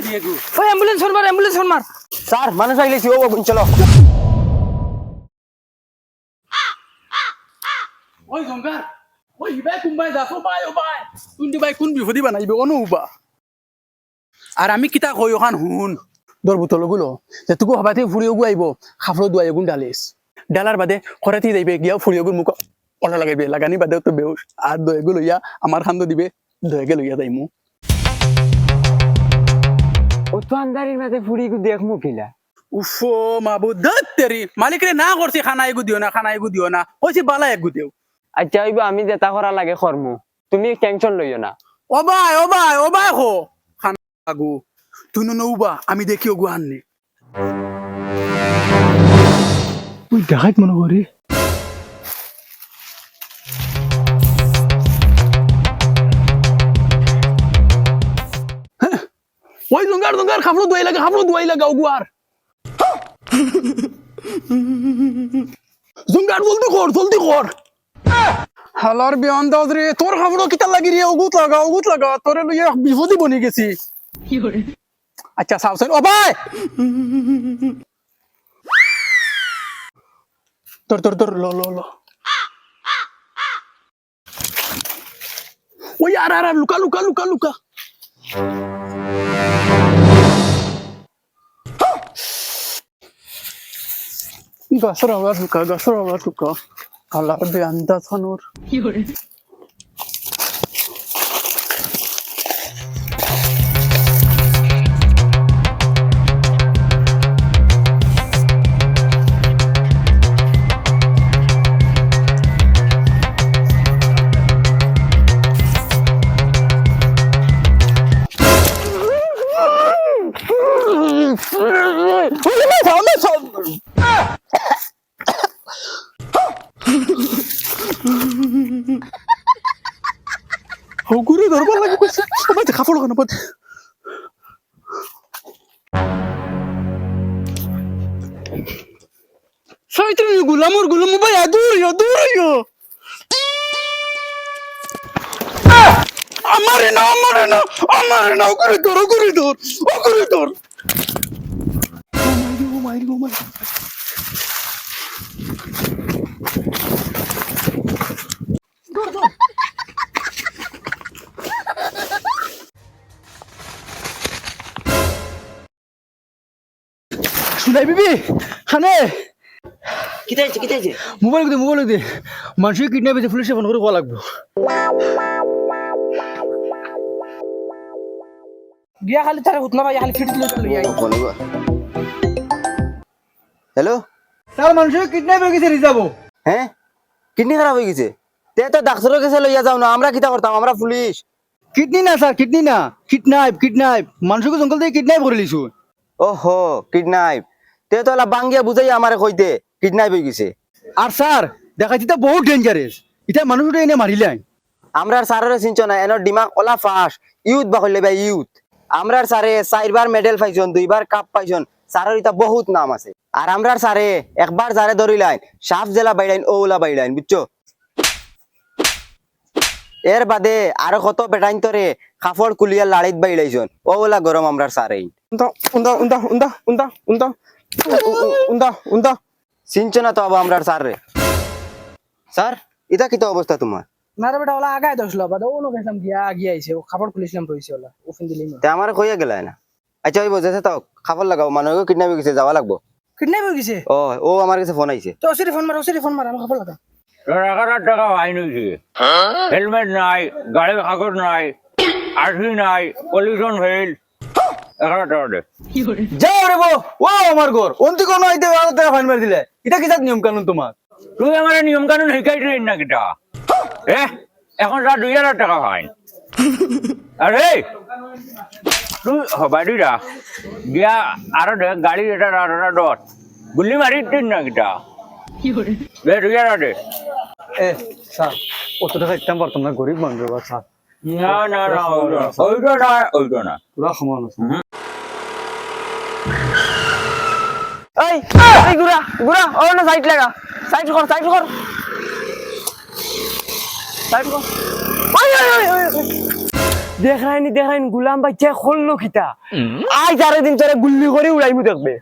ওই ambulance phone মার ambulance phone মার স্যার মানুষ আইলেছি ও বাবু, চলো। ওই জংকার ওই ইবাই কুম্বাই যা সবাই ও বাই তুই বাই কোন বিপদি বানাইবে অনু উবা। আর আমি কিতা কই ওখান হুন দর বোতলগুলো যে তুকু হবাতে ফুড়িও গু আইব খাফলো দুয়াই গুণ ডালিস ডালার বাদে খরাতি যাইবে গিয়া ফুড়িও গুণ মুখ অলা লাগাইবে। লাগানি বাদে তো বেউস আর দয়ে গুলো ইয়া আমার খান্দ দিবে। দয়ে গেল ইয়া যাইমু তো মাঝে ফুড়ি দেখ মুখিলা। উফো মাবুদ ধত তেরি। মালিক রে না করছি খানা এগু দিও না খানা এগু দিও না। কইছি বালা এগু দিও। আচ্ছা হইব আমি যেটা করা লাগে কর্ম তুমি টেনশন লইও না। ও ভাই ও ভাই ও ভাই হো। খানা আগু তুই নৌবা আমি দেখি ওগু আননি। ওই দেখাইত মনে করি। ওই জঙ্গার জঙ্গার খাবলো দুয়াই লাগে খাবলো দুয়াই লাগা ওগু আর জঙ্গার জলদি কর জলদি কর। হালার বিয়ান দাও রে তোর খাবড়ো কিতা লাগি রে ওগুত লাগা ওগুত লাগা তোরে লইয়া বিপদি বনি গেছি। আচ্ছা সাবসেন ও ভাই! তোর তোর তোর লো লো লো। ওই আর আর আর, লুকা লুকা লুকা লুকা। গছৰ আৱাজ শুকা গছৰ আৱাজ শুকা কালাৰ বেয়া আঞ্জা খানৰ 가볼라 가는 번. 사이트는 굴라물 굴라물 봐야 누르요 누르요. আমারে না আমারে না আমারে না ওখানে ধর ওখানে ধর ওখানে ধর ও মাইরি ও মাইরি ও মাইরি শুনাই বিবি খানে কিতা হইছে কিতা হইছে? মোবাইল দে মোবাইল দে। মানুষকে কিডন্যাপ হয়েছে পুলিশে ফোন করে কোয়া লাগবে। গিয়া খালি তারে উতনা ভাই খালি ফিট দিলে চলে হ্যালো স্যার মানুষকে কিডন্যাপ হয়ে গেছে রিজার্ভ হ্যাঁ কিডনি খারাপ হয়ে গেছে? তে তো ডাক্তারের কাছে লইয়া যাও না আমরা কিতা করতাম? আমরা পুলিশ। কিডনি না স্যার কিডনি না। Kidnap kidnap. মানুষকে জঙ্গল থেকে কিডন্যাপ করে লিছু ওহো কিডনাইপ তে তো বাঙ্গিয়া বুঝাই আমারে কইতে কিডনাইপ হয়ে গেছে। আর স্যার দেখাচ্ছি তো বহুত ডেঞ্জারাস এটা মানুষ উঠে এনে মারিলেন আমরা স্যারের চিনছ না এনর ডিমাগ ওলা ফাঁস। ইউথ বা কইলে ভাই ইউথ। আমরা আর স্যারে চারবার মেডেল পাইছন দুইবার কাপ পাইছন স্যারের এটা বহুত নাম আছে। আর আমরা আর স্যারে একবার যারে ধরিলাইন সাফ জেলা বাইলাইন ওলা বাইলাইন বুঝছ? এর বাদে আরও কত বেটাইন তরে কাপড় কুলিয়া লাড়িত বাইলাইছন ওলা গরম আমরা স্যারেই। উন্দা উন্দা উন্দা উন্দা উন্দা। উন্দা উন্দা। চিনছ না তো আবার আমরা স্যার রে স্যার এটা কিতা অবস্থা তোমার? না রে বেটা ওলা আগায় দশলা বাদ ও লোক একদম গিয়া গিয়া আইছে ও খাবার খুলিছিলাম রইছে ওলা ওফিন দিলি তে আমার কইয়া গেলাই না। আচ্ছা ওই বোঝাতে তো খাবার লাগাও মানুষকে কিডন্যাপ গেছে যাওয়া লাগবো। কিডন্যাপ গেছে? ও ও আমার কাছে ফোন আইছে। তো ওসিরি ফোন মার ওসিরি ফোন মার আমার খাবার লাগা হাজার টাকা ফাইন হয়েছে হেলমেট নাই গাড়ির কাগজ নাই আরসি নাই পলিউশন ফেল এক হাজার যাও রে বো ও আমার ঘর অন্তি কোন আইতে হাজার টাকা ফাইন মারি দিলে। এটা কি নিয়ম কানুন তোমার? তুই আমার নিয়ম কানুন শিখাইছিস না কিটা? এ এখন যা দুই হাজার টাকা ফাইন আরে তুই বাড়িটা গিয়া আরও দে গাড়ি এটা ডট গুলি মারি দিন না কিটা? দে দুই হাজার দে। এ স্যার অত টাকা ইতাম পারতাম না গরিব মানুষ স্যার। না না না ওইটা না। ওইটা না পুরা সমান আছে এই এই গুড়া গুড়া ও না সাইড লাগা। সাইড কর সাইড কর। সাইড খিতা আই চারে দিন তোরে গুল্লি করে উড়াইমু দেখবে।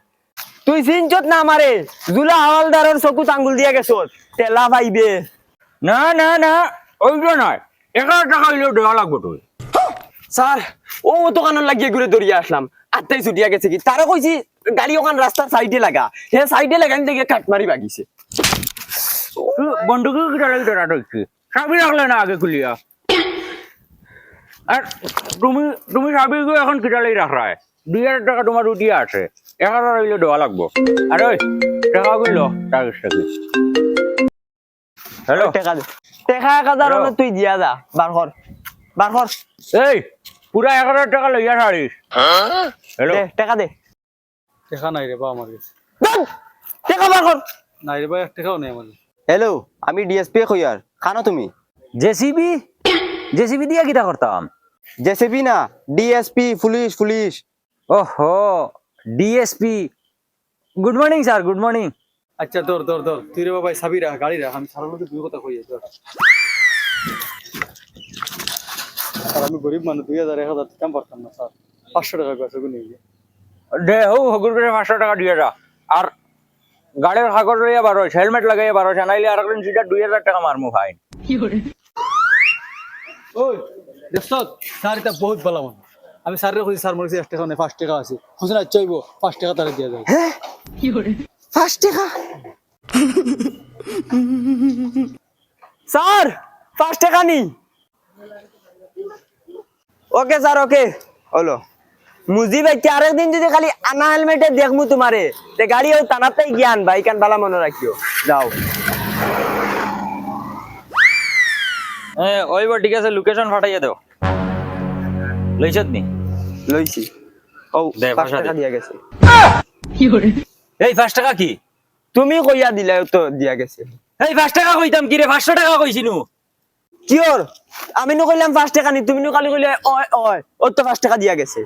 তুই চিনচত না আমারে? জুলা হাওয়ালদারের চকুত আঙ্গুল দিয়া গেছত। তেলা পাইবে না না না ওইগুলো নয়। এগারো টাকা হইলেও দেওয়া লাগবে তুই স্যার ও দোকানের লাগিয়ে ঘুরে দৌড়িয়ে আসলাম আত্মাই ছুটিয়া গেছে কি তারা কইছি গাড়ি ওখান রাস্তার সাইডে লাগা। হে সাইডে লাগান দেখে কাটমারি বাগিছে। বন্ধুকে কিটা লাগি তোরা দেখছি চাবি রাখলে না আগে খুলিয়া আর তুমি তুমি চাবি এখন কিটা লাগি রাখা দুই হাজার টাকা তোমার উঠিয়ে আছে। এক হাজার হইলে দেওয়া লাগবো। আর ওই টাকা গুলো টাকি হ্যালো? টেকা দে। টেকা এক হাজার হলে তুই দিয়া যা বার কর বার কর এই পুরা এক হাজার টাকা লইয়া সারিস হ্যালো দে টেকা দে। টেকা নাই রে বা আমার কাছে। দেন, টেকা বার কর নাই রে বা এক টাকাও নেই আমার কাছে। হ্যালো আমি ডিএসপি কইয়ার খানো তুমি? জেসিবি জেসিবি দিয়া কিটা করতাম জেসিবি না ডিএসপি পুলিশ পুলিশ ওহো DSP good morning sir good morning আচ্ছা ধর ধর ধর। তুই রে বাবা চাবি রাখ গাড়ি রাখ আমি সারার লোকে দুই কথা কই ধর। আর আমি গরিব মানুষ দুই হাজার এক হাজার কাম পারতাম না স্যার। পাঁচশো টাকা গেছে গুলি দে ও হগুর করে পাঁচশো টাকা দিয়ে যা। আর গাড়ির কাগজ লইয়া বারো হেলমেট লাগাইয়া বারো নাইলে আর একদিন সিটা দুই হাজার টাকা মারমু ভাই। ওই দেখছ স্যার এটা বহুত ভালো মানুষ। আমি স্যারের কইছি স্যার মনে এক টাকা নেই পাঁচ টাকা আছে। শুনছি না চাইব পাঁচ টাকা তারা দিয়ে যায় পাঁচ টাকা। স্যার পাঁচ টাকা নি। Okay sir okay. হলো। মুজি ভাই আরেকদিন যদি খালি আনা হেলমেটে দেখমু তোমারে তে গাড়ি ও টানাতেই জ্ঞান ভাই কান বালা মনে রাখিও। যাও। ওইব ঠিক আছে লোকেশন ফাটাইয়া দেও। লইছত নি? লইছি। ও দে, পাঁচ টাকা দিয়া গেছে। এই পাঁচ টাকা কি? তুমি কইয়া দিলে তো দিয়া গেছে। এই পাঁচ টাকা কইতাম কি রে? পাঁচশো টাকা কইছিনু। কিয়র আমি নো কইলাম পাঁচ টাকা নি তুমি নো খালি কইলে ওই ওই ও তো পাঁচ টাকা দিয়া গেছে।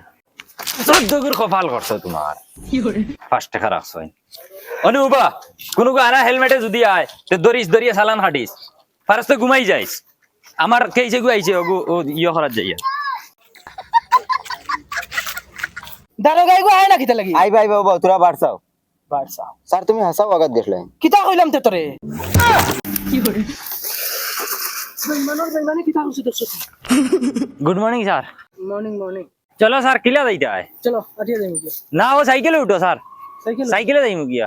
চোদ্দগুর কপাল করছ তোমার পাঁচ টাকা রাখছো অনুবা কোনো আনা হেলমেটে যদি আয় তো দরিস দরিয়া চালান হাঁটিস ফারস তো ঘুমাই যাইস আমার কেইছে গুয়াইছে ওগু ও ইয়ে করার যাইয়া। দাঁড়ো গাই গো আয় না কিতা লাগি আই ভাই বাবা তোরা বাড়ছাও বাড়ছা স্যার তুমি হাসাও আগাত দেখলেন কিতা কইলাম তে তোরে? কইছিস দেখছ good morning sir morning morning চলো স্যার কিলা যাইতে আয় চলো আটিয়া যাই মুকে না ও সাইকেলে উঠো স্যার সাইকেল? সাইকেলে যাইমু গিয়া।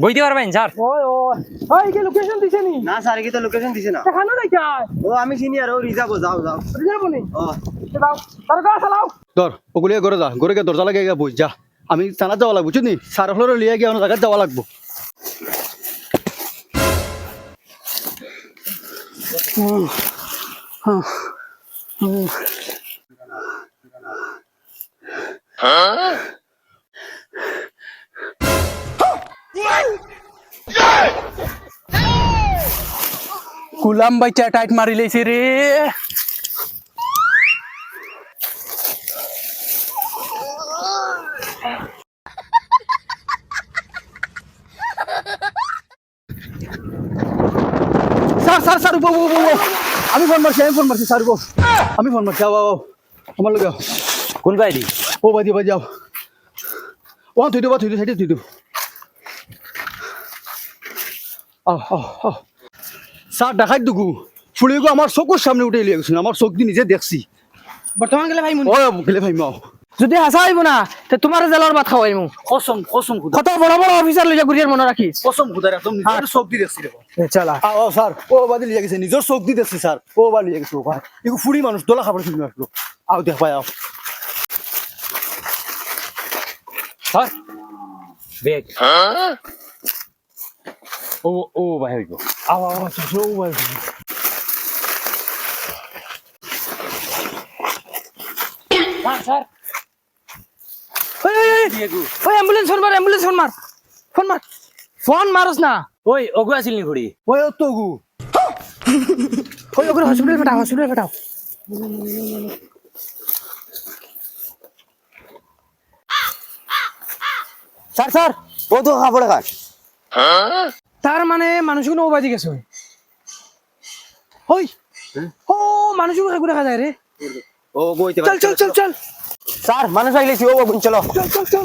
বইতে পারবেন স্যার ওই ওই ওই কি লোকেশন দিছে নি? না স্যার কি তো লোকেশন দিছে না। নাই কাই ও আমি সিনিয়র ও রিজার্ভ যাও যাও। রিজার্ভ নি ও। ওগুলিয়ে ঘরে যা, ঘরে গিয়ে দরজা লাগে বই যা। আমি থানাত যাওয়া লাগবো, বুঝলি? স্যার হলো লিয়ে গিয়ে অন্য জায়গায় যাওয়া লাগবো। গুলাম বাইচা টাইট মারি লেছে রে স্যার স্যার উবো। আমি ফোন মারছি আমি ফোন মারছি স্যার উবো। আমি ফোন মারছি আও আও। আমার লোক কোন বাইরি ও বাদি বাদি যাও ও থুই দেবো থুই দেবো সাইডে থুই দেবো। আহ আহ স্যার দেখাই দুগু। ফুলিগু আমার চকুর সামনে উঠে লিয়ে গেছিল আমার চোখ দিয়ে নিজে দেখছি। বর্তমান গেলে ভাই মুনি ও গেলে ভাই মাও যদি হাসা হইব না তে তোমার জেলার ভাত খাওয়াই মু কসম কসম খুদা। কত বড় বড় অফিসার লইয়া গুরিয়ার মনে রাখিস কসম খুদা একদম নিজের চোখ দিয়ে দেখছি দেখো। চলা। ও স্যার ও বাদি লিয়ে গেছে নিজের চোখ দিয়ে দেখছি স্যার ও বা লিয়ে গেছে ও ভাই ফুড়ি মানুষ দোলা খাবার শুনে আসলো আও দেখ ভাই আও। স্যার বেগ। ও ও ভাই হইব আও আও ও ভাই স্যার ওই অ্যাম্বুলেন্স ফোন মার অ্যাম্বুলেন্স ফোন মার ফোন মার। ফোন মারস না। ওই অগু আছিল নি ঘুরি ওই ও তো গু। ওই ওগুলো হসপিটাল পাঠাও হসপিটাল পাঠাও। Sir sir. ও তো খাপড়ে খান তার মানে মানুষগুলো ওবাদি গেছে ওই। ও মানুষগুলো দেখা যায় রে। ও চল চল চল চল। স্যার মানুষ আইলেছি ও বাবুন চলো চল চল চল